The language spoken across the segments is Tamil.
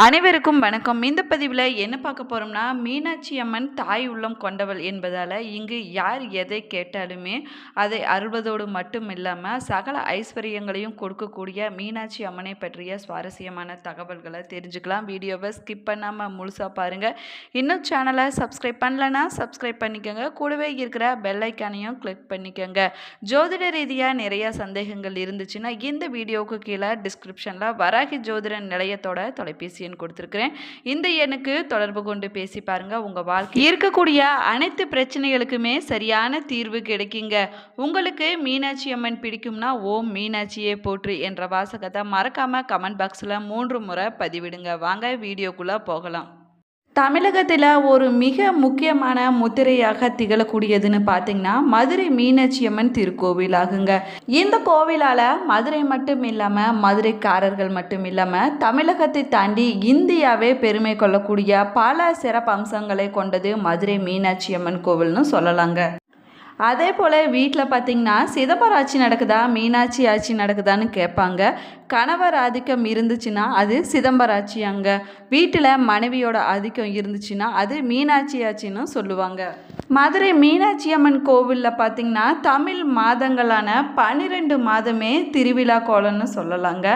அனைவருக்கும் வணக்கம். இந்த பதிவில் என்ன பார்க்க போகிறோம்னா மீனாட்சி அம்மன் தாய் உள்ளம் கொண்டவள் என்பதால் இங்கு யார் எதை கேட்டாலுமே அதை அருள்வதோடு மட்டும் இல்லாமல் சகல ஐஸ்வர்யங்களையும் கொடுக்கக்கூடிய மீனாட்சி அம்மனை பற்றிய சுவாரஸ்யமான தகவல்களை தெரிஞ்சுக்கலாம். வீடியோவை ஸ்கிப் பண்ணாமல் முழுசாக பாருங்கள் இன்னும் சேனலை சப்ஸ்கிரைப் பண்ணலன்னா சப்ஸ்கிரைப் பண்ணிக்கோங்க. கூடவே இருக்கிற பெல்லைக்கானையும் கிளிக் பண்ணிக்கோங்க. ஜோதிட ரீதியாக நிறையா சந்தேகங்கள் இருந்துச்சுன்னா இந்த வீடியோவுக்கு கீழே டிஸ்கிரிப்ஷனில் வராகி ஜோதிட நிலையத்தோட தொலைபேசி எண் கொடுத்துருக்குறேன். இந்த எண்ணுக்கு தொடர்பு கொண்டு பேசி பாருங்க உங்கள் வாழ்க்கை இருக்கக்கூடிய அனைத்து பிரச்சனைகளுக்குமே சரியான தீர்வு கிடைக்குங்க. உங்களுக்கு மீனாட்சி அம்மன் பிடிக்கும்னா ஓம் மீனாட்சியே போற்று என்ற வாசகத்தை மறக்காம கமெண்ட் பாக்ஸில் மூன்று முறை பதிவிடுங்க. வாங்க வீடியோக்குள்ளே போகலாம். தமிழகத்தில் ஒரு மிக முக்கியமான முத்திரையாக திகழக்கூடியதுன்னு பார்த்தீங்கன்னா மதுரை மீனாட்சி அம்மன் திருக்கோவில் ஆகுங்க இந்த கோவிலால் மதுரை மட்டும் இல்லாமல் மதுரைக்காரர்கள் மட்டும் இல்லாமல் தமிழகத்தை தாண்டி இந்தியாவே பெருமை கொள்ளக்கூடிய பல சிறப்பு அம்சங்களை கொண்டது மதுரை மீனாட்சி அம்மன் கோவில்னு சொல்லலாங்க. அதே போல் வீட்டில் பார்த்தீங்கன்னா சிதம்பரம் ஆட்சி நடக்குதா மீனாட்சி ஆட்சி நடக்குதான்னு கேட்பாங்க கணவர் ஆதிக்கம் இருந்துச்சுன்னா அது சிதம்பராட்சி ஆட்சி அங்கே. வீட்டில் மனைவியோட ஆதிக்கம் இருந்துச்சுன்னா அது மீனாட்சி ஆட்சின்னு சொல்லுவாங்க. மதுரை மீனாட்சி அம்மன் கோவிலில் பார்த்திங்கன்னா தமிழ் மாதங்களான பன்னிரெண்டு மாதமே திருவிழா கோலம்னு சொல்லலாங்க.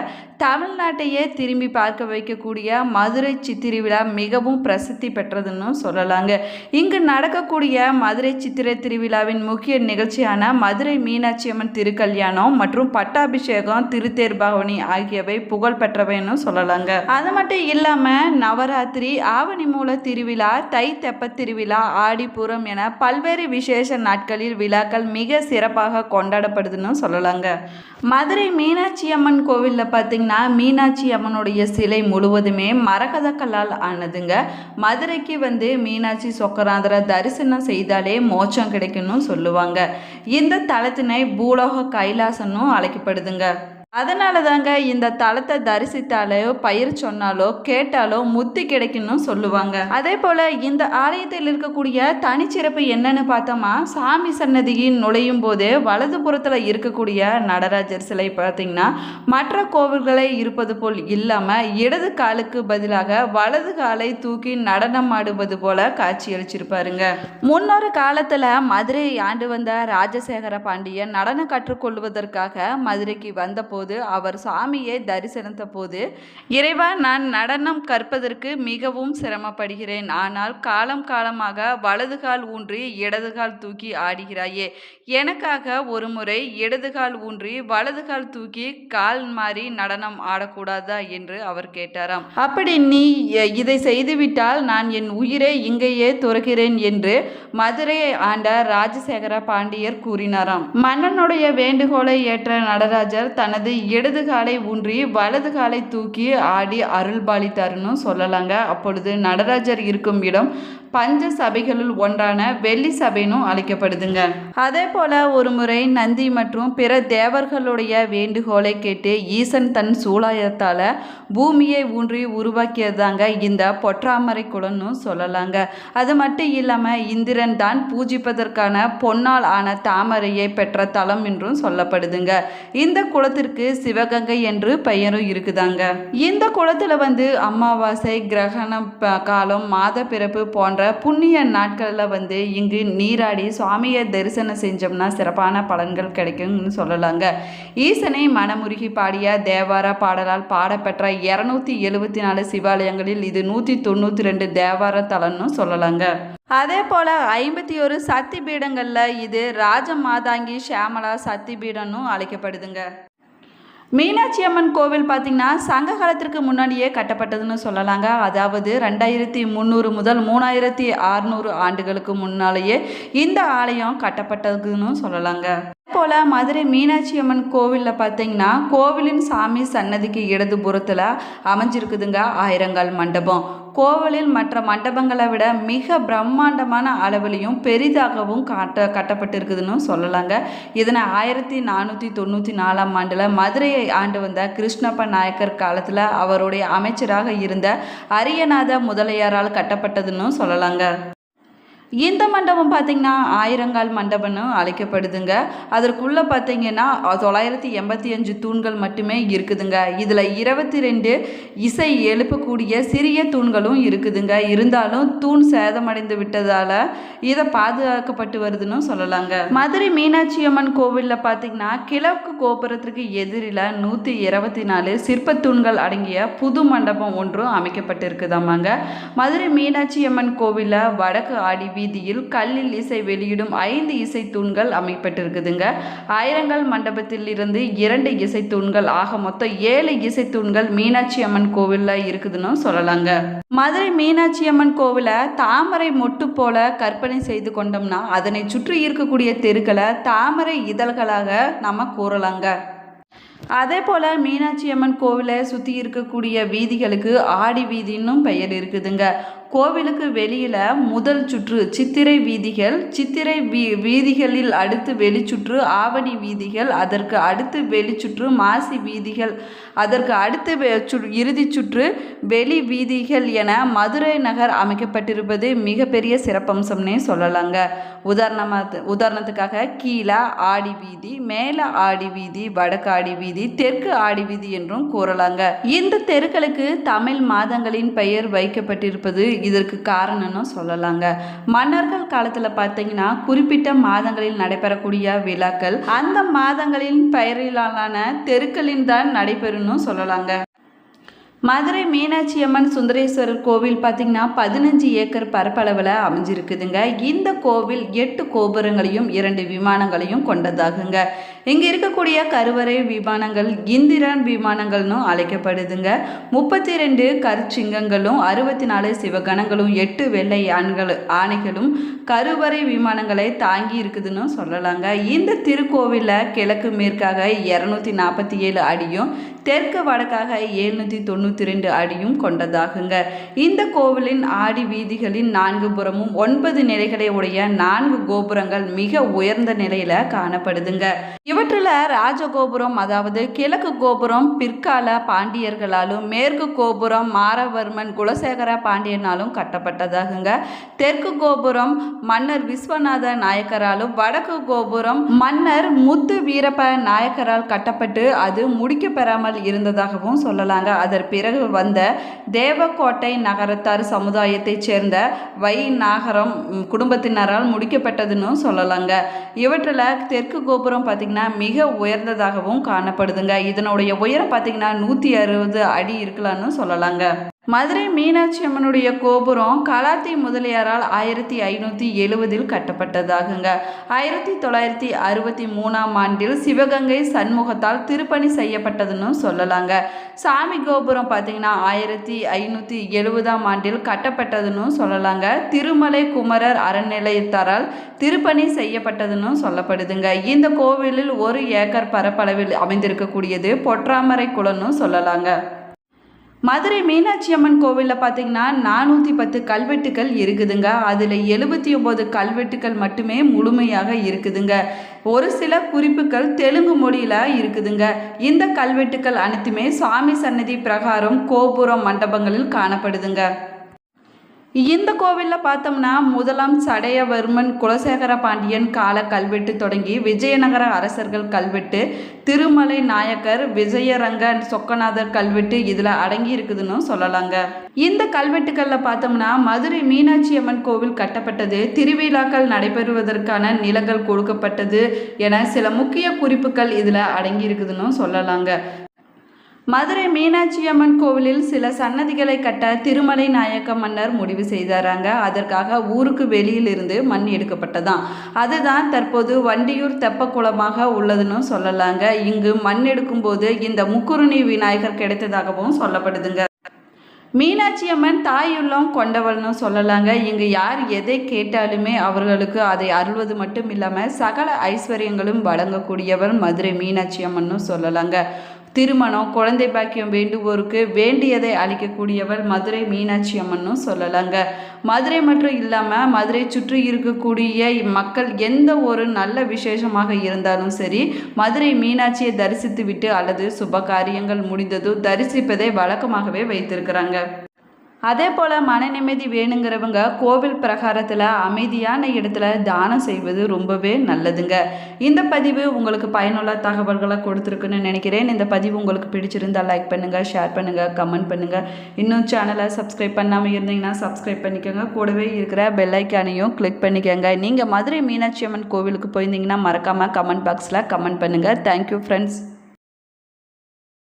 தமிழ்நாட்டையே திரும்பி பார்க்க வைக்கக்கூடிய மதுரை சித்திருவிழா மிகவும் பிரசித்தி பெற்றதுன்னு சொல்லலாங்க. இங்கு நடக்கக்கூடிய மதுரை சித்திரை திருவிழாவின் முக்கிய நிகழ்ச்சியான மதுரை மீனாட்சி அம்மன் திருக்கல்யாணம் மற்றும் பட்டாபிஷேகம் திருத்தேர் பவனி ஆகியவை புகழ் பெற்றவைன்னு சொல்லலாங்க. அது மட்டும் இல்லாமல் நவராத்திரி ஆவணி மூல திருவிழா தை தெப்ப திருவிழா ஆடிப்புறம் என பல்வேறு விசேஷ நாட்களில் விழாக்கள் மிக சிறப்பாக கொண்டாடப்படுதுன்னு சொல்லலாங்க. மதுரை மீனாட்சி அம்மன் கோவிலில் பார்த்தீங்கன்னா மீனாட்சி அம்மனுடைய சிலை முழுவதுமே மரகதக்கல்லால் ஆனதுங்க. மதுரைக்கு வந்து மீனாட்சி சொக்கராந்தரை தரிசனம் செய்தாலே மோட்சம் கிடைக்கும்னு சொல்லுவாங்க. இந்த தலத்தினை பூலோக கைலாசனும் அழைக்கப்படுதுங்க. அதனால தாங்க இந்த தலத்தை தரிசித்தாலோ பயிர் சொன்னாலோ கேட்டாலோ முத்தி கிடைக்கும்னு சொல்லுவாங்க. அதே போல் இந்த ஆலயத்தில் இருக்கக்கூடிய தனிச்சிறப்பு என்னன்னு பார்த்தோமா? சாமி சன்னதியின் நுழையும் போது வலது புறத்தில் இருக்கக்கூடிய நடராஜர் சிலை பார்த்தீங்கன்னா மற்ற கோவில்களை இருப்பது போல் இல்லாமல் இடது காலுக்கு பதிலாக வலது காலை தூக்கி நடனம் ஆடுவது போல காட்சி அளிச்சிருப்பாருங்க முன்னொரு காலத்தில் மதுரையை ஆண்டு வந்த ராஜசேகர பாண்டியன் நடனம் கற்றுக்கொள்வதற்காக மதுரைக்கு வந்தபோது போது அவர் சாமியை தரிசனித்த போது இறைவா நான் நடனம் கற்பதற்கு மிகவும் சிரமப்படுகிறேன். ஆனால் காலம் காலமாக வலது கால் ஊன்றி இடது கால் தூக்கி ஆடுகிறாயே. எனக்காக ஒரு முறை இடது கால் ஊன்றி வலது கால் தூக்கி கால் மாறி நடனம் ஆடக்கூடாதா? என்று அவர் கேட்டாராம். அப்படி நீ இதை செய்துவிட்டால் நான் என் உயிரை இங்கேயே துறக்கிறேன் என்று மதுரையை ஆண்ட ராஜசேகர பாண்டியர் கூறினாராம். மன்னனுடைய வேண்டுகோளை ஏற்ற நடராஜர் தனது இடது காலை ஊன்றி வலது காலை தூக்கி ஆடி அருள் பாலித்தாருன்னு சொல்லலாங்க. அப்பொழுது நடராஜர் இருக்கும் இடம் பஞ்ச சபைகளுள் ஒன்றான வெள்ளி சபைனும் அழைக்கப்படுதுங்க. அதே போல ஒரு முறை நந்தி மற்றும் பிற தேவர்களுடைய வேண்டுகோளை கேட்டு ஈசன் தன் சூலாயத்தால பூமியை ஊன்றி உருவாக்கியதாங்க இந்த பொற்றாமரை குளம்னு சொல்லலாங்க. அது மட்டும் இல்லாமல் இந்திரன் தான் பூஜிப்பதற்கான பொன்னால் ஆன தாமரையை பெற்ற தலம் என்றும் சொல்லப்படுதுங்க. இந்த குளத்திற்கு சிவகங்கை என்று பெயரும் இருக்குதாங்க. இந்த குளத்துல வந்து அமாவாசை கிரகணம் காலம் மாத பிறப்பு போன்ற புண்ணிய நாட்களில் வந்து இங்கு நீராடி சுவாமியை தரிசனம் செஞ்சோம்னா சிறப்பான பலன்கள் கிடைக்கும்னு சொல்லலாங்க. ஈசனை மனமுருகி பாடிய தேவார பாடலால் பாடப்பெற்ற இரநூத்தி எழுபத்தி நாலு சிவாலயங்களில் இது நூற்றி தொண்ணூற்றி ரெண்டு தேவார தலம்னு சொல்லலாங்க. அதே போல் ஐம்பத்தி ஒரு சக்தி பீடங்களில் இது ராஜ மாதாங்கி ஷியாமலா சக்தி பீடம்னு அழைக்கப்படுதுங்க. மீனாட்சி அம்மன் கோவில் பார்த்திங்கன்னா சங்க காலத்திற்கு முன்னாடியே கட்டப்பட்டதுன்னு சொல்லலாங்க. அதாவது ரெண்டாயிரத்தி முந்நூறு முதல் மூணாயிரத்தி அறுநூறு ஆண்டுகளுக்கு முன்னாலேயே இந்த ஆலயம் கட்டப்பட்டதுன்னு சொல்லலாங்க. போல் மதுரை மீனாட்சி அம்மன் கோவிலில் பார்த்தீங்கன்னா கோவிலின் சாமி சன்னதிக்கு இடதுபுறத்தில் அமைஞ்சிருக்குதுங்க ஆயிரங்கால் மண்டபம். கோவிலில் மற்ற மண்டபங்களை விட மிக பிரம்மாண்டமான அளவிலையும் பெரிதாகவும் காட்ட கட்டப்பட்டிருக்குதுன்னு சொல்லலாங்க. இதனை ஆயிரத்தி நானூற்றி தொண்ணூற்றி நாலாம் ஆண்டில் மதுரையை ஆண்டு வந்த கிருஷ்ணப்ப நாயக்கர் காலத்தில் அவருடைய அமைச்சராக இருந்த அரியநாத முதலியாரால் கட்டப்பட்டதுன்னு சொல்லலாங்க. இந்த மண்டபம் பார்த்தீங்கன்னா ஆயிரங்கால் மண்டபம்னு அழைக்கப்படுதுங்க. அதற்குள்ளே பார்த்தீங்கன்னா தொள்ளாயிரத்தி எண்பத்தி அஞ்சு தூண்கள் மட்டுமே இருக்குதுங்க. இதில் இருபத்தி ரெண்டு இசை எழுப்பக்கூடிய சிறிய தூண்களும் இருக்குதுங்க. இருந்தாலும் தூண் சேதமடைந்து விட்டதால் இதை பாதுகாக்கப்பட்டு வருதுன்னு சொல்லலாங்க. மதுரை மீனாட்சி அம்மன் கோவிலில் பார்த்தீங்கன்னா கிழக்கு கோபுரத்திற்கு எதிரில் நூற்றி இருபத்தி நாலு சிற்பத்தூண்கள் அடங்கிய புது மண்டபம் ஒன்றும் அமைக்கப்பட்டிருக்குதாமாங்க. மதுரை மீனாட்சி அம்மன் கோவிலில் வடக்கு ஆடி வீதியில் கல்லில் இசை வெளியிடும் ஐந்து இசை தூண்கள் அமைப்பட்டிருக்குதுங்க. ஆயிரங்கால் மண்டபத்தில் இருந்து இரண்டு இசை தூண்கள் ஆக மொத்தம் ஏழு இசை தூண்கள் மீனாட்சி அம்மன் கோவிலில் இருக்குதுன்னு சொல்லலாங்க. மதுரை மீனாட்சி அம்மன் கோவிலை தாமரை மொட்டு போல கற்பனை செய்து கொண்டோம்னா அதனை சுற்றி இருக்கக்கூடிய தெருக்களை தாமரை இதழ்களாக நம்ம கூறலாங்க. அதே போல் மீனாட்சி அம்மன் கோவிலை சுற்றி இருக்கக்கூடிய வீதிகளுக்கு ஆடி வீதின்னும் பெயர் இருக்குதுங்க. கோவிலுக்கு வெளியில் முதல் சுற்று சித்திரை வீதிகள் சித்திரை வீ வீதிகளில் அடுத்து வெளிச்சுற்று ஆவணி வீதிகள் அதற்கு அடுத்து வெளிச்சுற்று மாசி வீதிகள் அதற்கு அடுத்து வெ- சு- இறுதி சுற்று வெளி வீதிகள் என மதுரை நகர் அமைக்கப்பட்டிருப்பது மிகப்பெரிய சிறப்பம்சம்னே சொல்லலாங்க. உதாரணமாக உதாரணத்துக்காக கீழே ஆடி வீதி மேலே ஆடி வீதி வடக்கு ஆடி வீதி தெற்கு ஆடி வீதி என்றும் கூறலாங்க. இந்த தெருக்களுக்கு தமிழ் மாதங்களின் பெயர் வைக்கப்பட்டிருப்பது இதற்கு காரணம்னு சொல்லலாங்க. மன்னர்கள் காலத்தில் பார்த்தீங்கன்னா குறிப்பிட்ட மாதங்களில் நடைபெறக்கூடிய விழாக்கள் அந்த மாதங்களின் பெயரிலான தெருக்களின் தான் நடைபெறும்னு சொல்லலாங்க. மதுரை மீனாட்சி அம்மன் சுந்தரேஸ்வரர் கோவில் பார்த்திங்கன்னா பதினஞ்சு ஏக்கர் பரப்பளவில் அமைஞ்சிருக்குதுங்க. இந்த கோவில் எட்டு கோபுரங்களையும் இரண்டு விமானங்களையும் கொண்டதாகுங்க. இங்கே இருக்கக்கூடிய கருவறை விமானங்கள் இந்திரன் விமானங்கள்னு அழைக்கப்படுதுங்க. முப்பத்தி ரெண்டு கருச்சிங்கங்களும் அறுபத்தி நாலு சிவகணங்களும் எட்டு வெள்ளை ஆண்கள் ஆணைகளும் கருவறை விமானங்களை தாங்கி இருக்குதுன்னு சொல்லலாங்க. இந்த திருக்கோவிலில் கிழக்கு மேற்காக இரநூத்தி நாற்பத்தி ஏழு அடியும் தெற்கு வடக்காக எழுநூற்றி தொண்ணூற்றி ரெண்டு அடியும் கொண்டதாகுங்க. இந்த கோவிலின் ஆடி வீதிகளின் நான்கு புறமும் ஒன்பது நிலைகளை உடைய நான்கு கோபுரங்கள் மிக உயர்ந்த நிலையில் காணப்படுதுங்க. இவற்றில் ராஜகோபுரம் அதாவது கிழக்கு கோபுரம் பிற்கால பாண்டியர்களாலும் மேற்கு கோபுரம் மாரவர்மன் குலசேகர பாண்டியனாலும் கட்டப்பட்டதாகுங்க. தெற்கு கோபுரம் மன்னர் விஸ்வநாத நாயக்கராலும் வடக்கு கோபுரம் மன்னர் முத்து வீரப்ப நாயக்கரால் கட்டப்பட்டு அது முடிக்க பெறாமல் இருந்ததாகவும் சொல்லலாங்க. அதன் பிறகு வந்த தேவக்கோட்டை நகரத்தார் சமுதாயத்தைச் சேர்ந்த வை நாகரம் குடும்பத்தினரால் முடிக்கப்பட்டதுன்னு சொல்லலாங்க. இவற்றில் தெற்கு கோபுரம் பார்த்திங்கன்னா மிக உயர்ந்ததாகவும் காணப்படுதுங்க. இதனுடைய உயரம் பார்த்திங்கன்னா நூற்றி அறுபது அடி இருக்கலாம்னு சொல்லலாங்க. மதுரை மீனாட்சி அம்மனுடைய கோபுரம் கலாத்தி முதலியாரால் ஆயிரத்தி ஐநூற்றி எழுவதில் கட்டப்பட்டதாகுங்க. ஆயிரத்தி தொள்ளாயிரத்தி அறுபத்தி மூணாம் ஆண்டில் சிவகங்கை சண்முகத்தால் திருப்பணி செய்யப்பட்டதுன்னு சொல்லலாங்க. சாமி கோபுரம் பார்த்தீங்கன்னா ஆயிரத்தி ஐநூற்றி எழுபதாம் ஆண்டில் கட்டப்பட்டதுன்னு சொல்லலாங்க. திருமலை குமரர் அறநிலையத்தாரால் திருப்பணி செய்யப்பட்டதுன்னு சொல்லப்படுதுங்க. இந்த கோவிலில் ஒரு ஏக்கர் பரப்பளவில் அமைந்திருக்கக்கூடியது பொற்றாமரை குளம்னு சொல்லலாங்க. மதுரை மீனாட்சி அம்மன் கோவிலில் பார்த்தீங்கன்னா நானூற்றி பத்து கல்வெட்டுக்கள் இருக்குதுங்க. அதில் எழுபத்தி ஒம்பது கல்வெட்டுக்கள் மட்டுமே முழுமையாக இருக்குதுங்க. ஒரு சில குறிப்புகள் தெலுங்கு மொழியில் இருக்குதுங்க. இந்த கல்வெட்டுக்கள் அனைத்துமே சுவாமி சன்னதி பிரகாரம் கோபுரம் மண்டபங்களில் காணப்படுதுங்க. இந்த கோவிலில் பார்த்தோம்னா முதலாம் சடையவர்மன் குலசேகர பாண்டியன் கால கல்வெட்டு தொடங்கி விஜயநகர அரசர்கள் கல்வெட்டு திருமலை நாயக்கர் விஜயரங்க சொக்கநாதர் கல்வெட்டு இதில் அடங்கி இருக்குதுன்னு சொல்லலாங்க. இந்த கல்வெட்டுகளில் பார்த்தோம்னா மதுரை மீனாட்சி அம்மன் கோவில் கட்டப்பட்டது திருவிழாக்கள் நடைபெறுவதற்கான நிலங்கள் கொடுக்கப்பட்டது என சில முக்கிய குறிப்புகள் இதில் அடங்கி இருக்குதுன்னு சொல்லலாங்க. மதுரை மீனாட்சி அம்மன் கோவிலில் சில சன்னதிகளை கட்ட திருமலை நாயக்க மன்னர் முடிவு செய்தாராங்க. அதற்காக ஊருக்கு வெளியிலிருந்து மண் எடுக்கப்பட்டதாம். அதுதான் தற்போது வண்டியூர் தெப்பக்குளமாக உள்ளதுன்னு சொல்லலாங்க. இங்கு மண் எடுக்கும்போது இந்த முக்குருணி விநாயகர் கிடைத்ததாகவும் சொல்லப்படுதுங்க. மீனாட்சி அம்மன் தாயுள்ளம் கொண்டவள்னு சொல்லலாங்க. இங்கு யார் எதை கேட்டாலுமே அவர்களுக்கு அதை அருள்வது மட்டும் இல்லாமல் சகல ஐஸ்வர்யங்களும் வழங்கக்கூடியவர் மதுரை மீனாட்சி அம்மன்னு சொல்லலாங்க. திருமணம் குழந்தை பாக்கியம் வேண்டுவோருக்கு வேண்டியதை அளிக்கக்கூடியவர் மதுரை மீனாட்சி அம்மன்னு சொல்லலாங்க. மதுரை மட்டும் இல்லாமல் மதுரை சுற்றி இருக்கக்கூடிய மக்கள் எந்த ஒரு நல்ல விசேஷமாக இருந்தாலும் சரி மதுரை மீனாட்சியை தரிசித்து விட்டு அல்லது சுப காரியங்கள் முடிந்ததும் தரிசிப்பதை வழக்கமாகவே வைத்திருக்கிறாங்க. அதே போல் மன நிம்மதி வேணுங்கிறவங்க கோவில் பிரகாரத்தில் அமைதியான இடத்துல தானம் செய்வது ரொம்பவே நல்லதுங்க. இந்த பதிவு உங்களுக்கு பயனுள்ள தகவல்களை கொடுத்துருக்குன்னு நினைக்கிறேன். இந்த பதிவு உங்களுக்கு பிடிச்சிருந்தால் லைக் பண்ணுங்கள் ஷேர் பண்ணுங்கள் கமெண்ட் பண்ணுங்கள் இன்னும் சேனலை சப்ஸ்கிரைப் பண்ணாமல் இருந்தீங்கன்னா சப்ஸ்கிரைப் பண்ணிக்கோங்க. கூடவே இருக்கிற பெல்லைக்கானையும் கிளிக் பண்ணிக்கோங்க. நீங்கள் மதுரை மீனாட்சி அம்மன் கோவிலுக்கு போயிருந்தீங்கன்னா மறக்காமல் கமெண்ட் பாக்ஸில் கமெண்ட் பண்ணுங்கள் தேங்க்யூ ஃப்ரெண்ட்ஸ்